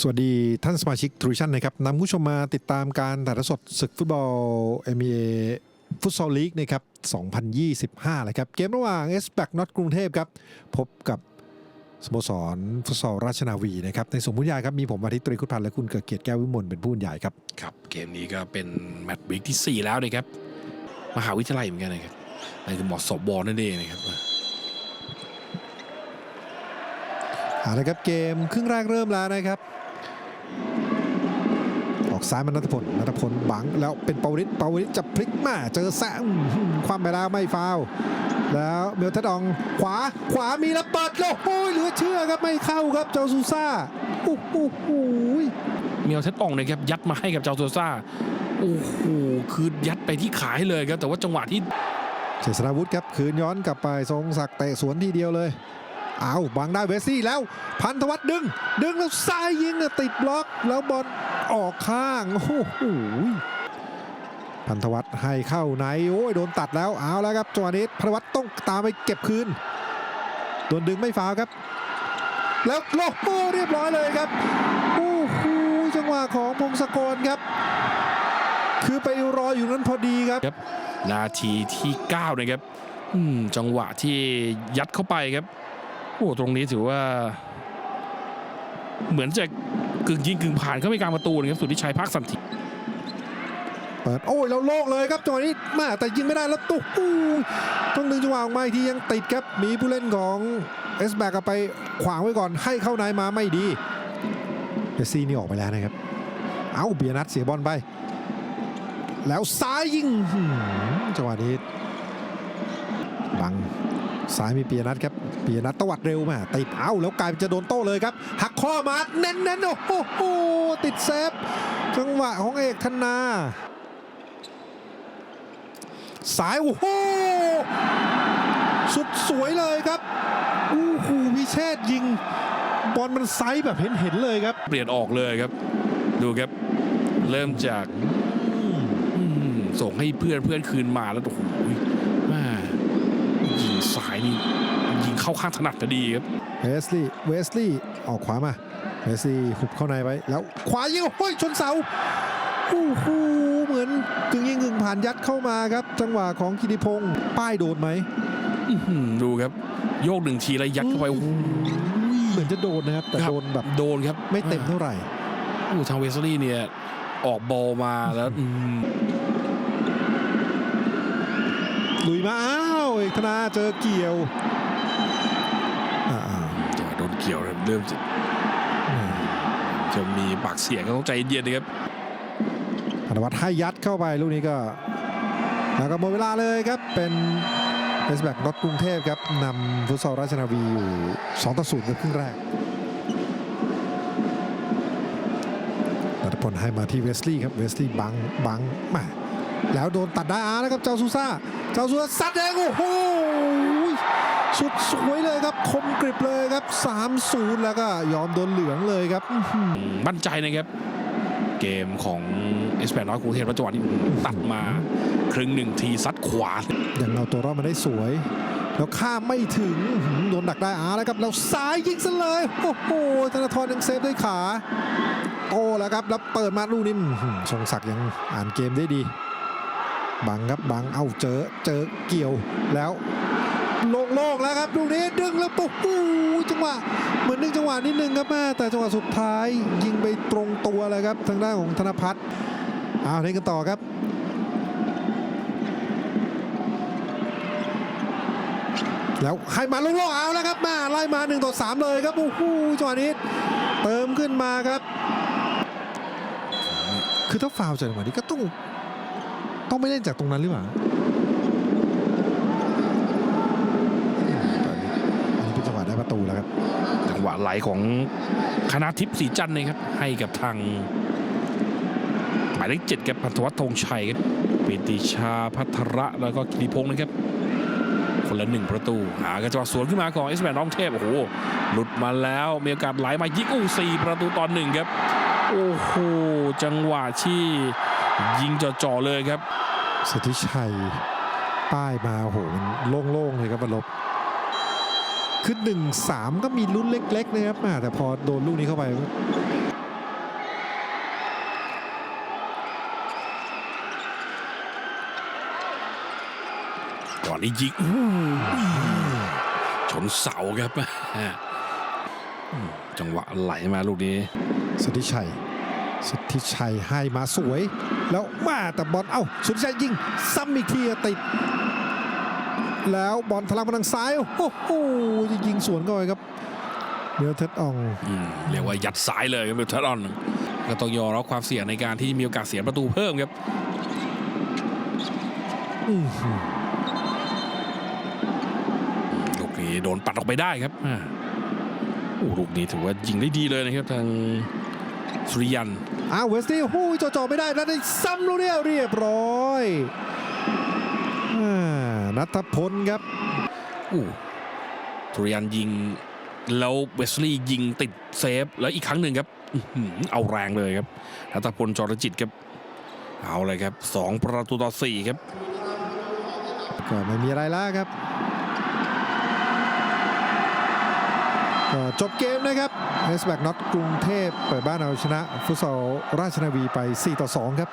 สวัสดีท่านสมาชิกทรูชั่นนะครับนำผู้ชมมาติดตามการถ่ายทอดสดศึกฟุตบอล NBA ฟุตซอลลีกนะครับ 2025เลยครับเกมระหว่างเอสแบกน็อตกรุงเทพครับพบกับสโมสรฟุตซอลราชนาวีนะครับในสมมุติใหญ่ครับมีผมอาทิตย์ตรีคุปพันธ์และคุณเกิดเกียรติแก้ววิมลเป็นผู้บรรยายครับครับ เกมนี้ก็เป็นแมตช์วีคที่ 4 แล้วนะครับ มหาวิทยาลัยเหมือนกันนะครับนั่นคือหมอสบบอนั่นเองนะครับเอาละครับเกมครึ่งแรกเริ่มแล้วนะครับ ออกซ้ายมานัทพลนัทพลบังแล้วเป็นปาวริศปาวริศจะพลิกมาเจอแซงความไปแล้วไม่ฟาวล์แล้วเมลทัดองขวาขวามีแล้วเปิดโอ้โหเหลือเชื่อครับไม่เข้าครับเจ้าซูซ่าโอ้โหเมียวเทสอองนะครับยัดมาให้กับเจ้าโซซ่าโอ้โหคือยัดไปที่ขายเลยครับแต่ว่าจังหวะที่เฉษราวุธครับคืนย้อนกลับไปทรงศักดิ์เตะสวนทีเดียวเลยเอาบังได้เวสซี่แล้วพันธวัฒน์ดึง ดึงแล้วซ้ายยิงน่ะติดบล็อกแล้วบอล ออกข้าง โอ้โหพันธวัฒน์ให้เข้าในโอ้ยโดนตัดแล้วเอาแล้วครับจังหวะนี้พันธวัฒน์ต้องตามไปเก็บคืนโดนดึงไม่ฟาวครับ แล้วโลโก้เรียบร้อยเลยครับโอ้โหจังหวะของพงศกรครับ คือไปรออยู่นั้นพอดีครับนาทีที่ 9 นะครับอืมจังหวะที่ยัดเข้าไปครับโอ้ตรงนี้ถือว่า เหมือนจะ กึ่งยิงกึ่งผ่านเข้าไปกลางประตูนะครับสุดที่ชัยพักสันติเปิดโอ้ยแล้วโล่งเลยครับจังหวะนี้แมาแต่ยิงไม่ได้แล้วตุ๊อู้ต้องดึงจังหวะออกมาอีกทียังติดครับมีผู้เล่นของเอสแบกไปขวางไว้ก่อนให้เข้าในมาไม่ดีเบสซี่นี่ออกไปแล้วนะครับ เอาเบียนัทเสียบอลไป แล้วซ้ายยิงจังหวะนี้บัง ซ้ายมีเปียนัทครับเปียนัทตวัดเร็วมาติดเอ้าแล้วกลายเป็นจะโดนโต้เลยครับ หักข้อมาเน้นๆโอ้โหติดเซฟจังหวะของเอกธนาสายโอ้โหสุดสวยเลยครับอู้หูพิเชษยิง บอลมันไซส์แบบเห็นเห็นเลยครับ เปลี่ยนออกเลยครับ ดูครับ เริ่มจากส่งให้เพื่อนเพื่อนคืนมาแล้วโอ้โห สายนี่ยิงเข้าข้างถนัดพอดีครับเวสลีย์เวสลีย์ออกขวามาเวสลีย์หุบเข้าในไว้ แล้วขวายิงโอ้ยชนเสาโอ้โหเหมือนกึ่งยิงกึ่งผ่านยัดเข้ามาครับ จังหวะของกิติพงศ์ป้ายโดนไหมอื้อหือดูครับ โยกหนึ่งทีแล้วยัดเข้าไปโอ้โหเหมือนจะโดนนะครับ แต่ครับโดนแบบโดนครับ ไม่เต็มเท่าไหร่โอ้ทางเวสลี่เนี่ยออกบอลมาแล้วอืม ลุยมาอ้าวเอกธนาเจอเกี่ยวอ่าจังหวะโดนเกี่ยวเลยเริ่มจะๆจะมีปากเสียงก็ต้องใจเย็นนะครับธนวัฒน์ให้ยัดเข้าไปลูกนี้ก็แล้วก็หมดเวลาเลยครับเป็นเอสแบกน็อตกรุงเทพครับนำฟุตซอลราชนาวีอยู่2ต่อ0ในครึ่งแรกนัทพลให้มาที่เวสลีย์ครับเวสลีย์บังบังมา แล้วโดนตัดได้อาร์แล้วครับเจ้าซูซ่า เจ้าซูซ่าซัดเองโอ้โหสุดสวยเลยครับคมกริบเลยครับ3-0แล้วก็ยอมโดนเหลืองเลยครับอื้อหือมั่นใจนะครับ เกมของเอสแปนน้อยกรุงเทพแล้วจังหวะที่ตัดมาครึ่งหนึ่งทีซัดขวายังเอาตัวรอดมาได้สวย แล้วข้ามไม่ถึงอื้อหือโดนดักได้อาร์แล้วครับแล้วซ้ายยิงซะเลยโอ้โหธนาธรยังเซฟด้วยขาโอ้แล้วครับแล้วเปิดมาลูกนี้อื้อหือทรงศักดิ์ยังอ่านเกมได้ดี บังครับบังเอาเจอเจอเกี่ยวแล้วโล่งๆแล้วครับลูกนี้ดึงแล้วปุ๊บอู้จังหวะเหมือนดึงจังหวะนิดนึงครับแม่แต่จังหวะสุดท้ายยิงไปตรงตัวเลยครับทางด้านของธนพัฒน์เอาเล่นกันต่อครับแล้วให้มาลูกเอาแล้วครับมาไล่มา1ต่อ3เลยครับโอ้โหจังหวะนี้เติมขึ้นมาครับ คือถ้าฟาวจากจังหวะนี้ก็ต้อง ต้องไม่เล่นจากตรงนั้นหรือเปล่าอืมตอนนี้อันนี้เป็นจังหวะได้ประตูแล้วครับจังหวะไหลของคณะทิพย์สีจันทร์นะครับ ให้กับทางหมายเลขเจ็ดครับพันธวัฒน์ธงชัยครับปิติชาพัทระแล้วก็กิติพงศ์นะครับคนละหนึ่งประตู หากระจังหวะสวนขึ้นมาของเอสแมนน้องเทพ โอ้โห หลุดมาแล้วมีโอกาสไหลมายิงอู้สี่ประตูตอนหนึ่งครับ โอ้โห จังหวะที่ ยิงจ่อๆเลยครับสิทธิชัยป้ายมาโหมันโล่งๆเลยครับบรรลบคือหนึ่งสามก็มีลุ้นเล็กๆนะครับแต่พอโดนลูกนี้เข้าไปก่อนนี้ยิงชนเสาครับจังหวะไหลมาลูกนี้สติชัย สุทธิชัยให้มาสวย แล้วมาแต่บอลเอ้าสุทธิชัยยิงซ้ำอีกทีอะติด แล้วบอลทะลักมาทางซ้ายโอ้โหจะยิงสวนก่อนครับเนื้อเท็ดอองอืมเรียกว่ายัดสายเลยครับเบลทัดออนก็ต้องยอมรับความเสี่ยงในการที่มีโอกาสเสียประตูเพิ่มครับอื้อหือลูกนี้โดนปัดออกไปได้ครับอ่าโอ้ลูกนี้ถือว่ายิงได้ดีเลยนะครับทาง สุริยันอ้าวเวสตี้หูยจ่อๆไม่ได้แล้วได้ซ้ำลูกเดียวเรียบร้อยอ่านัทพลครับอู้สุริยันยิง แล้วเวสลีย์ยิงติดเซฟแล้วอีกครั้งหนึ่งครับอื้อหือเอาแรงเลยครับนัทพลจรจิตครับ เอาเลยครับสองประตูต่อสี่ครับก็ไม่มีอะไรแล้วครับ ก็จบเกมนะครับเอสแบกน็อตกรุงเทพเปิดบ้านเอาชนะ ฟุตซอลราชนาวีไป 4 ต่อ 2 ครับ